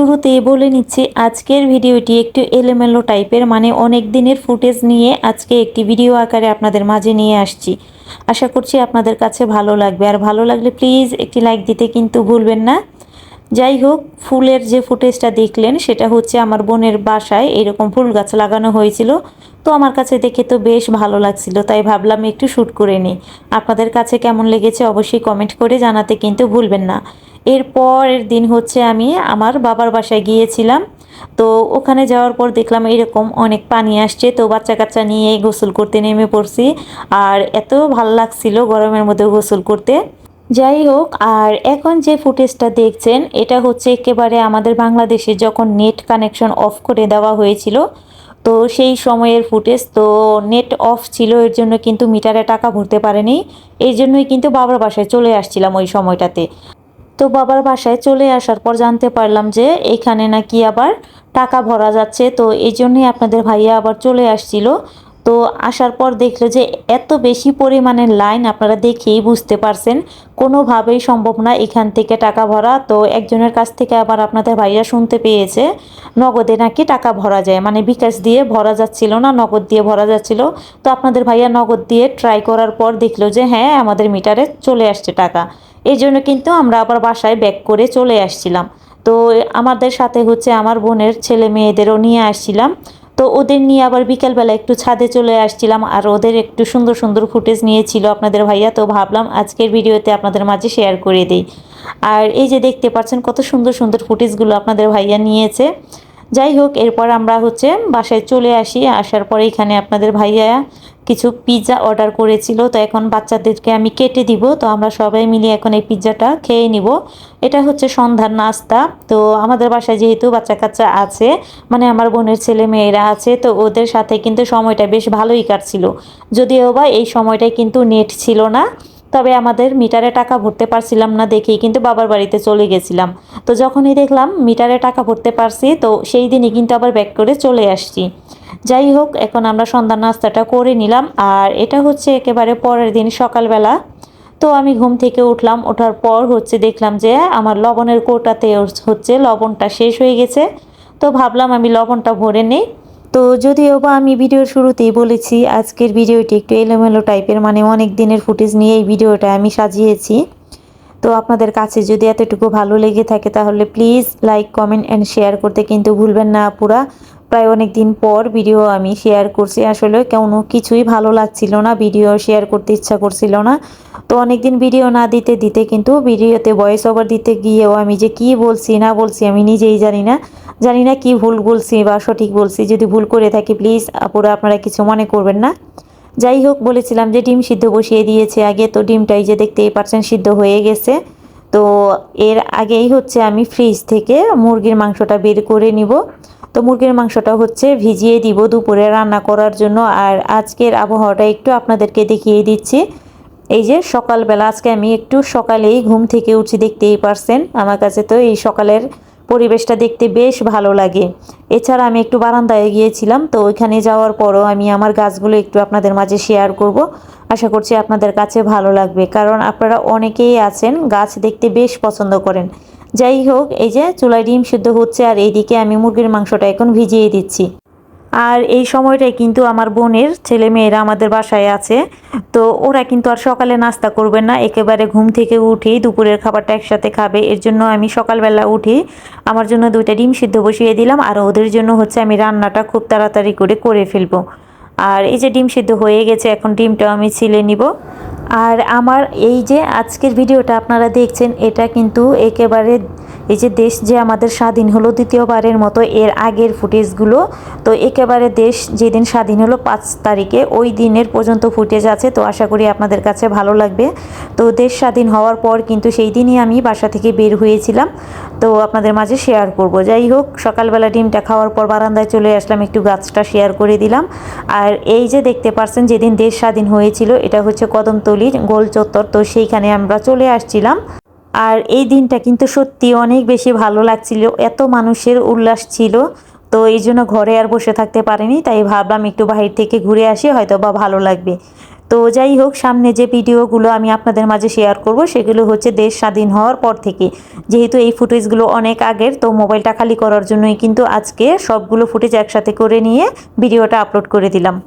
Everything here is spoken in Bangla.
শুরুতেই বলে নিচ্ছি, আজকের ভিডিওটি একটু এলোমেলো টাইপের মানে অনেক দিনের ফুটেজ নিয়ে আজকে একটি ভিডিও আকারে আপনাদের মাঝে নিয়ে আসছি। আশা করছি আপনাদের কাছে ভালো লাগবে। আর ভালো লাগলে প্লিজ একটি লাইক দিতে কিন্তু ভুলবেন না। যাই হোক, ফুলের যে ফুটেজটা দেখলেন, সেটা হচ্ছে আমার বোনের বাসায় এরকম ফুল গাছ লাগানো হয়েছিল। তো আমার কাছে দেখে তো বেশ ভালো লাগছিল, তাই ভাবলাম একটু শ্যুট করে নিই। আপনাদের কাছে কেমন লেগেছে অবশ্যই কমেন্ট করে জানাতে কিন্তু ভুলবেন না। এরপরের দিন হচ্ছে আমি আমার বাবার বাসায় গিয়েছিলাম। তো ওখানে যাওয়ার পর দেখলাম এরকম অনেক পানি আসছে। তো বাচ্চা কাচ্চা নিয়ে গোসল করতে নেমে পড়ছি। আর এত ভালো লাগছিল গরমের মধ্যে গোসল করতে। যাই হোক, আর এখন যে ফুটেজটা দেখছেন, এটা হচ্ছে একেবারে আমাদের বাংলাদেশে যখন নেট কানেকশন অফ করে দেওয়া হয়েছিল, তো সেই সময়ের ফুটেজ, তো নেট অফ ছিল, এর জন্য কিন্তু মিটারে টাকা ভরতে পারেনি। এই জন্যই কিন্তু বাবার বাসায় চলে আসছিলাম ওই সময়টাতে। তো বাবার বাসায় চলে আসার পর জানতে পারলাম যে এখানে নাকি আবার টাকা ভরা যাচ্ছে। তো এই জন্যই আপনাদের ভাইয়া আবার চলে আসছিল। তো আসার পর দেখল যে এত বেশি পরিমাণে লাইন আপনারা দেখেই বুঝতে পারছেন, কোনোভাবেই সম্ভব না এখান থেকে টাকা ভরা। তো একজনের কাছ থেকে আবার আপনাদের ভাইয়া শুনতে পেয়েছে, নগদে নাকি টাকা ভরা যায়। মানে বিকাশ দিয়ে ভরা যাচ্ছিল না, নগদ দিয়ে ভরা যাচ্ছিল। তো আপনাদের ভাইয়া নগদ দিয়ে ট্রাই করার পর দেখল যে হ্যাঁ আমাদের মিটারে চলে আসছে টাকা। এই জন্য কিন্তু আমরা আবার বাসায় ব্যাক করে চলে আসছিলাম। তো আমাদের সাথে হচ্ছে আমার বোনের ছেলে মেয়েদেরও নিয়ে আসছিলাম। তো ওদের নিয়ে আবার বিকেলবেলা একটু ছাদে চলে আসছিলাম আর ওদের একটু সুন্দর সুন্দর ফুটেজ নিয়েছিল আপনাদের ভাইয়া। তো ভাবলাম আজকের ভিডিওতে আপনাদের মাঝে শেয়ার করে দিই। আর এই যে দেখতে পাচ্ছেন কত সুন্দর সুন্দর ফুটেজগুলো আপনাদের ভাইয়া নিয়েছে। যাই হোক, এরপর আমরা হচ্ছে বাসায় চলে আসি। আসার পরে এখানে আপনাদের ভাইয়া কিছু পিৎজা অর্ডার করেছিল, তো এখন বাচ্চাদেরকে আমি কেটে দিব। তো আমরা সবাই মিলে এখন এই পিৎজাটা খেয়ে নিব। এটা হচ্ছে সন্ধ্যার নাস্তা। তো আমাদের বাসায় যেহেতু বাচ্চা কাচ্চা আছে মানে আমার বোনের ছেলে মেয়েরা আছে, তো ওদের সাথে কিন্তু সময়টা বেশ ভালোই কাটছিল। যদিও বা এই সময়টায় কিন্তু নেট ছিল না। তবে আমাদের মিটারে টাকা ভরতে পারছিলাম না দেখেই কিন্তু বাবার বাড়িতে চলে গেছিলাম। তো যখনই দেখলাম মিটারে টাকা ভরতে পারছি, তো সেই দিনই কিন্তু আবার ব্যাক করে চলে আসছি। যাই হোক, এখন আমরা সন্ধ্যা নাস্তাটা করে নিলাম আর এটা হচ্ছে একেবারে পরের দিন সকালবেলা। তো আমি ঘুম থেকে উঠলাম, ওঠার পর হচ্ছে দেখলাম যে আমার লবণের কোটাতে হচ্ছে লবণটা শেষ হয়ে গেছে। তো ভাবলাম আমি লবণটা ভরে নেই। তো যদিও বা আমি ভিডিওর শুরুতেই বলেছি, আজকের ভিডিওটি একটু এলোমেলো টাইপের মানে অনেক দিনের ফুটেজ নিয়ে এই ভিডিওটা আমি সাজিয়েছি। তো আপনাদের কাছে যদি এতটুকু ভালো লেগে থাকে, তাহলে please like comment and share করতে কিন্তু ভুলবেন না পুরা প্রায় অনেক দিন পর ভিডিও আমি শেয়ার করছি। আসলে কোনো কিছুই ভালো লাগছিল না, ভিডিও শেয়ার করতে ইচ্ছা করছিল না। তো অনেক দিন ভিডিও না দিতে দিতে কিন্তু ভিডিওতে ভয়েস ওভার দিতে গিয়েও আমি যে কি বলছি না বলছি আমি নিজেই জানি না। জানি না কি ভুল বলছি বা সঠিক বলছি, যদি ভুল করে থাকি প্লিজ আপুরা আপনারা কিছু মনে করবেন না। যাই হোক, বলেছিলাম যে ডিম সিদ্ধ বসিয়ে দিয়েছে আগে, তো ডিমটাই যে দেখতেই পারছেন সিদ্ধ হয়ে গেছে। তো এর আগেই হচ্ছে আমি ফ্রিজ থেকে মুরগির মাংসটা বের করে নিব। তো মুরগির মাংসটা হচ্ছে ভিজিয়ে দিব দুপুরে রান্না করার জন্য। আর আজকের আবহাওয়াটা একটু আপনাদেরকে দেখিয়ে দিচ্ছি। এই যে সকালবেলা, আজকে আমি একটু সকালেই ঘুম থেকে উঠছি, দেখতেই পারছেন। আমার কাছে তো এই সকালের পরিবেশটা দেখতে বেশ ভালো লাগে। এছাড়া আমি একটু বারান্দায় গিয়েছিলাম, তো ওইখানে যাওয়ার পরও আমি আমার গাছগুলো একটু আপনাদের মাঝে শেয়ার করব। আশা করছি আপনাদের কাছে ভালো লাগবে, কারণ আপনারা অনেকেই আছেন, গাছ দেখতে বেশ পছন্দ করেন। যাই হোক, এই যে চুলায় ডিম সিদ্ধ হচ্ছে আর এইদিকে আমি মুরগির মাংসটা এখন ভিজিয়ে দিচ্ছি। আর এই সময়টায় কিন্তু আমার বোনের ছেলে মেয়েরা আমাদের বাসায় আছে। তো ওরা কিন্তু আর সকালে নাস্তা করবে না, একেবারে ঘুম থেকে উঠেই দুপুরের খাবারটা একসাথে খাবে। এর জন্য আমি সকালবেলা উঠি আমার জন্য দুইটা ডিম সিদ্ধ বসিয়ে দিলাম আর ওদের জন্য হচ্ছে আমি রান্নাটা খুব তাড়াতাড়ি করে করে ফেলব। আর এই যে ডিম সিদ্ধ হয়ে গেছে, এখন ডিমটাও আমি ছিলে নিব। আর আমার এই যে আজকের ভিডিওটা আপনারা দেখছেন, এটা কিন্তু একেবারে এই যে দেশ যে আমাদের স্বাধীন হলো দ্বিতীয়বারের মতো, এর আগের ফুটেজগুলো, তো একেবারে দেশ যেদিন স্বাধীন হলো পাঁচ তারিখে, ওই দিনের পর্যন্ত ফুটেজ আছে, তো আশা করি আপনাদের কাছে ভালো লাগবে। তো দেশ স্বাধীন হওয়ার পর কিন্তু সেই দিনই আমি বাসা থেকে বের হয়েছিলাম, তো আপনাদের মাঝে শেয়ার করব। যাই হোক, সকালবেলা ডিমটা খাওয়ার পর বারান্দায় চলে আসলাম, একটু গাছটা শেয়ার করে দিলাম। আর এই যে দেখতে পারছেন যেদিন দেশ স্বাধীন হয়েছিল, এটা হচ্ছে কদমতলির গোল চত্বর তো সেইখানে আমরা চলে আসছিলাম। আর এই দিনটা কিন্তু সত্যি অনেক বেশি ভালো লাগছিল। এত মানুষের উল্লাস ছিল, তো এই জন্য ঘরে আর বসে থাকতে পারিনি, তাই ভাবলাম একটু বাহির থেকে ঘুরে আসি হয়তো বা ভালো লাগবে। তো যাই হোক, সামনে যে ভিডিওগুলো আমি আপনাদের মাঝে শেয়ার করব, সেগুলো হচ্ছে দেশ স্বাধীন হওয়ার পর থেকে। যেহেতু এই ফুটেজগুলো অনেক আগের, তো মোবাইলটা খালি করার জন্যই কিন্তু আজকে সবগুলো ফুটেজ একসাথে করে নিয়ে ভিডিওটা আপলোড করে দিলাম।